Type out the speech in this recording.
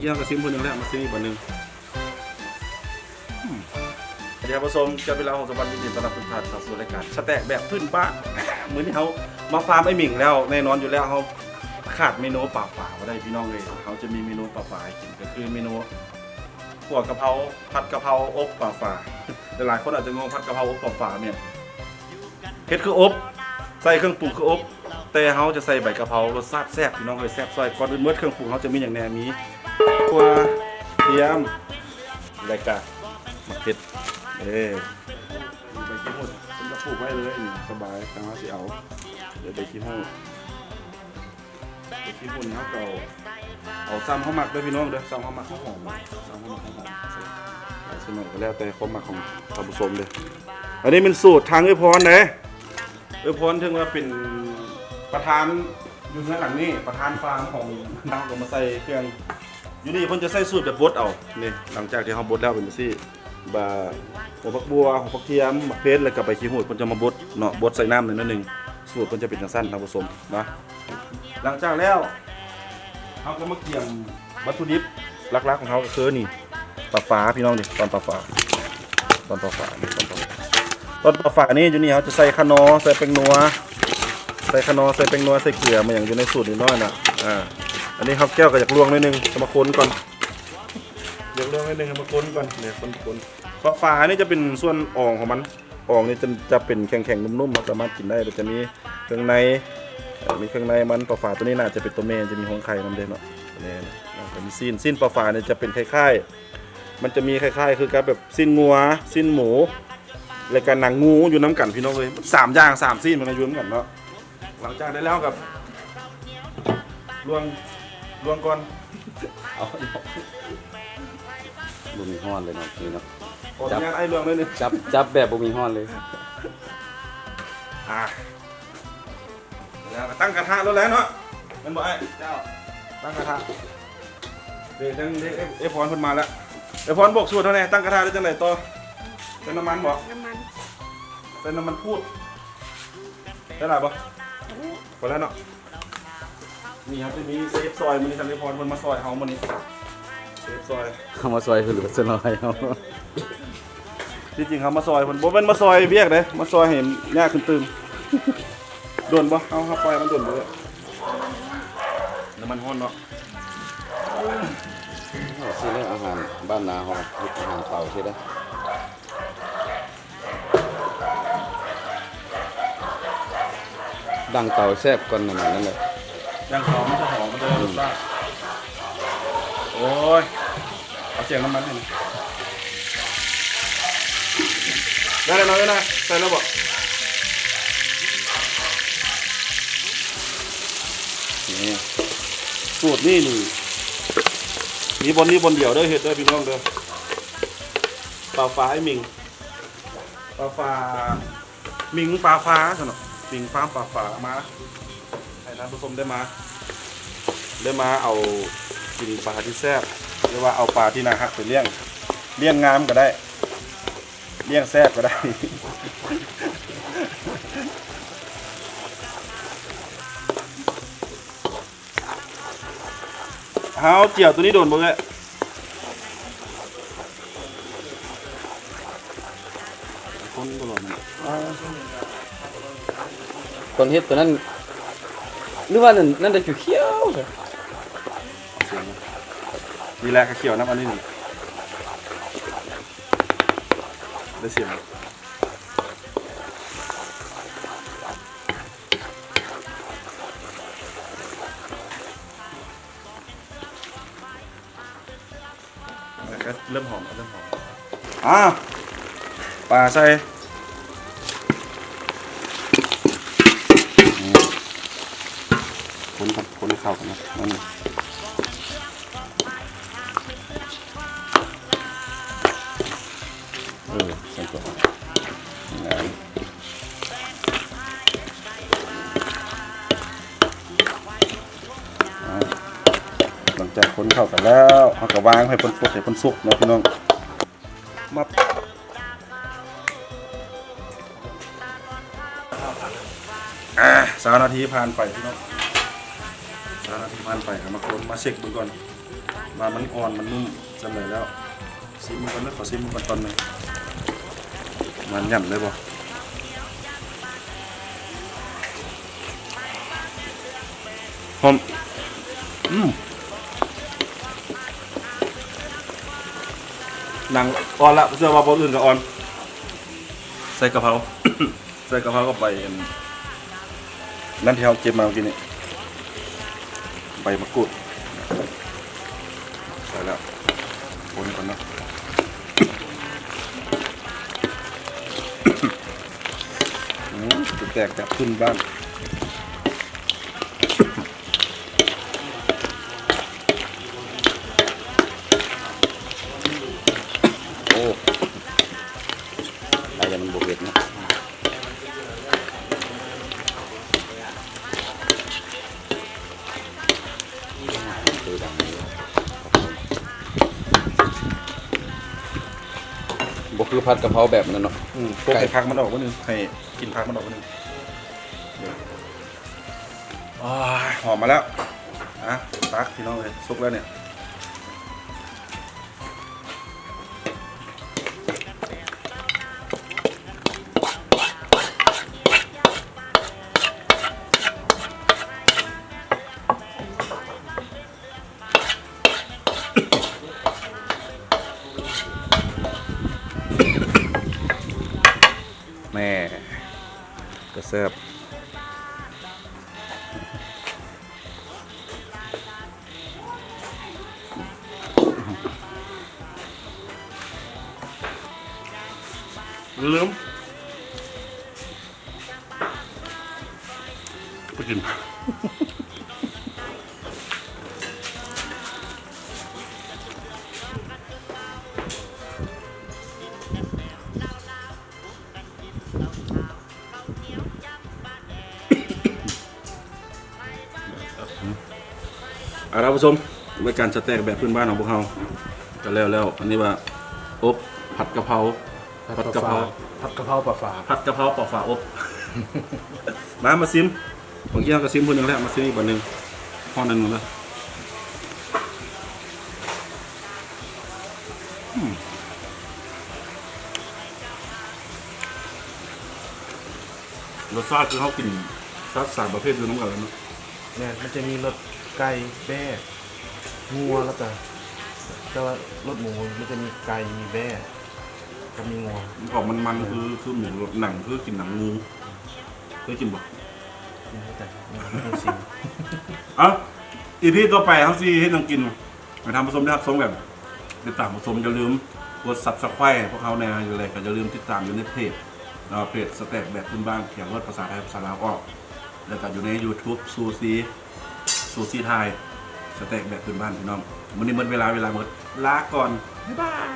เยี่ยมกระซิมคนหนึ่งแล้วมาซิมอีกคนหนึ่งอืมเดี๋ยวผสมจะเวลาของสวรรค์ยินดีต้อนรับทุกท่านเข้าสู่รายการสแต็กแบบพื้นบ้านมื้อนี้เขามาฟาร์มไอหมิงแล้วแน่นอนอยู่แล้วเขาขาดเมนูป่าฝาไ่ได้พี่น้องเลยเขาจะมีเมนูป่าฝาให้กินก็คือเมนูขั่วกะเพราผัดกะเพราอบป่าฝาหลายๆคนอาจจะงงผัดกะเพราอบป่าฝาเนี่ยเฮ็ดคืออบใส่เครื่องปรุงคืออบแต่เขาจะใส่ใบกะเพรารสชาติแซ่บพี่น้องเลยแซ่บซอยก่อนอื่นเมื่อเครื่องปรุงเขาจะมีอย่างแน่มี ขั่วเทียมรายการมะเขือเอ้ยมีใบขี้หูดผมจะปลูกไว้เลยนี่สบายทางเราสิเอาเดี๋ยวใบขี้หูดใบขี้หูดนี่เก็เอาเอาซ้ำข้าวหมักด้วยพี่น้องเด้อซ้ำข้าวหมักข้าวหอมซ้ำข้าวหมักข้าวหอมส่ใส่ส่วนหน่อยก็แล้วแต่ความหมักของท่านผู้ชมเลยอันนี้เป็นสูตรทางเอ้ยพรเด้เออพ้นถึงว่าเป็นประธานอยู่ข้างหลังนี่ประธานฟาร์มของน้ำก็มาใส่เครื่อง อยู่นี่เพิ่นจะใส่สูตรแบบบดเอานี่หลังจากที่เขาบดแล้วเป็นซี่บาหัวผักบัวหัวผักเทียมมะเพชรแล้วก็ใบขี้หูดเพิ่นจะมาบดเนาะบดใส่น้ำหน่อยนิดนึงสูตรเพิ่นจะเป็นจังซั่นท่านผู้ชมนะหลังจากแล้วเขาก็มาเกี่ยมวัตถุดิบหลักๆของเขาก็คือนี่ปลาฟ้าพี่น้องนี่ตอนปลาฟ้าตอนปลาฟ้านี่ตอนปลาฟ้าตอนปลาฝานี่อยู่นี่เขาจะใส่ขนอใส่แป้งนัวใส่ขนอใส่แป้งนัวใส่เกลือมาอย่างอยู่ในสูตรนิดหน้อยน่ะอ่า อันนี้ครับแก้วก็อยากลวงนิดนึงจะมาค้นก่อนอยากลวงนิดนึงเอามาค้นก่อนเนี่ยค้นค้นปลาฝานี่จะเป็นส่วนอ่องของมันอ่องนี่จะจะเป็นแข็งๆนุ่มๆมันสามารถกินได้แต่จะมีเครื่องในมีเครื่องในมันปลาฝาตัวนี้น่าจะเป็นตัวเมนจะมีหัวไข่น้ำเด่นเนาะเนี่นะอ่าจะมีซีนซีนปลาฝาเนี่ยจะเป็นคล้ายๆ มันจะมีคล้ายๆ คือกับแบบซีนงัวซีนหมูรายการหนังงูอยู่น้ำกันพี่น้องเลยสามอย่างสามซีนมันก็อยู่น้ำกันเนาะหลังจากได้แล้วกับลวง ลวงก่อนเอาบ่มีห้อนเลยเนาะนี่เนาะขออนุญาตไอ้ลวงเลยนึงจับจับแบบบ่มีห้อนเลยอะแล้วก็ตั้งกระทะแล้วแหล้วเนาะแมันบอกไอ้เจ้าตั้งกระทะเดี๋ยวตั้งเดี๋ยวเอฟเอฟพรเพิ่นมาแล้วเอฟพรบอกสูตรเท่าไหร่ตั้งกระทะได้จังไหนต่อเป็นน้ำมันบอกน้ำมันเป็นน้ำมันพูดได้หลายปะพอแล้วเนาะ นี่ครับจะมีเซฟซอยมันนี่ทันได้พรมันมาซอยเฮามันนี่เซฟซอยเอามาซอยคือหรือว่าซอยเอาที่จริงเขามาซอยมันบ่เป็นมาซอยเบียกเด้มาซอยเห็นหญ้าขึ้นตึมโดนบ่เอาครับปล่อยมันโดนเลยน้ำมันฮ้อนเนาะสิเรื่องอาหารบ้านนาเฮาเฮ็ดอาหารเตาใช่ได้ดังเตาแซ่บก่อนนั่นน่ะนั่นแหละ ย่างหอมมันจะหอมมันจะรสชาติโอ้ยเอาเสียงน้ำมันให้หน่อยได้แล้วน้อยนะใส่แล้วบ่นี่สูตรนี่นี่มีบนนี้บนเดียวเด้อเฮ็ดเด้อพี่น้องเด้อปลาฟ้าไอ้มิงปลาฟ้ามิงปลาฟ้าสนอมิงฟาร์มปลาฟ้ามาให้ ท่านผู้ชมได้มาได้มาเอากินปลาที่แซ่บหรือว่าเอาปลาที่นาฮักไปเลี้ยงเลี้ยงงามก็ได้ เลี้ยงแซ่บก็ได้ เฮาเจียวตัวนี้โดนบ่เลยคนตลอดมันตอนเฮ็ดตัวนั้น หรือว่านั่นนั่นได้เขียวๆเลยเสียงนะนี่แหละกระเขียวน้ำอันนี้นี่ได้เสียงแล้วก็เริ่มหอมแล้วเริ่มหอมอ่าปลาใส่ คนกับคนให้เข้ากันนะนั่นเออใส่ตัวอ่าหลังจากคนเข้ากันแล้วเอากระวางให้เพิ่นสุกให้เพิ่นสุกนะพี่น้องมาอ่าสามนาทีผ่านไปพี่น้อง สามนาทีผ่านไปเอามาคนมาเช็คดูก่อนมามันอ่อนมันนุ่มจำเลยแล้วซิมมันก่อนนะขอซิมมันก่อนตอนหนึงมันหย่ำเลยบ่หอมอืมหนังอ่อนละเชื่อว่าคนอื่นก็อ่อน ใส่กะเพรา ใส่กะเพราก็ไปอันนั่นที่เราเก็บมาเมื่อกี้นี่ ใบมะกรูดใส่แล้วคนก่อนนะจะแตกจากขึ้นบ้าน โอ้อะไรมันบวกเด็ดนะคือดังนี้บ่ คือผัดกะเพราแบบนั้นเนาะอืมพวกไก่พักมันออกมาหนึ่งให้กินพักมันออกมาหนึ่งอ้ายหอมมาแล้วอะพักพี่น้องเลยสุกแล้วเนี่ย แม่ก็แซ่บลืมไปกิน อาท่านผู้ชมรายการสแต็กแบบพื้นบ้านของพวกเรากันแล้วแล้วอันนี้ว่าอบผัดกะเพราผัดกะเพราผัดกะเพราปลาฝาผัดกะเพราปอกฝาอบ มามาซิมบางทีเราก็ซิมคนหนึ่งแล้วมาซิมอีกคนหนึ่งห้องหนึ่งเลยอืมรสชาติคือเขากินซัดสามประเภทอยู่น้ำกันแล้วเนอะเนี่ยมันจะมีรส ไก่แบ้งัวแล้วก็แต่ว่ารสหมูมันจะมีไก่มีแบ้ก็มีงัวมันออกมันมันๆคือคือเหมือนหนังคือกินหนังงูเคยกินบ่นี่แล้วแต่ไม่ต้องชิมเอ้าอีพีต่อไปเขาซีให้น้องกินไปทำผสมได้ครับสมแบบติดตามผสมอย่าลืมกดซับสไครต์พวกเขาแนวอยู่เลยก็อย่าลืมติดตามอยู่ในเพจเราเพจสแต็กแบบพื้นบ้านเขียนว่าภาษาไทยภาษาลาวออก แล้วก็อยู่ใน YouTube ซูซี สูตรซีไทยสแต็กแบบพื้นบ้านพี่น้องวันนี้หมดเวลาเวลาหมดลาก่อนบ๊ายบาย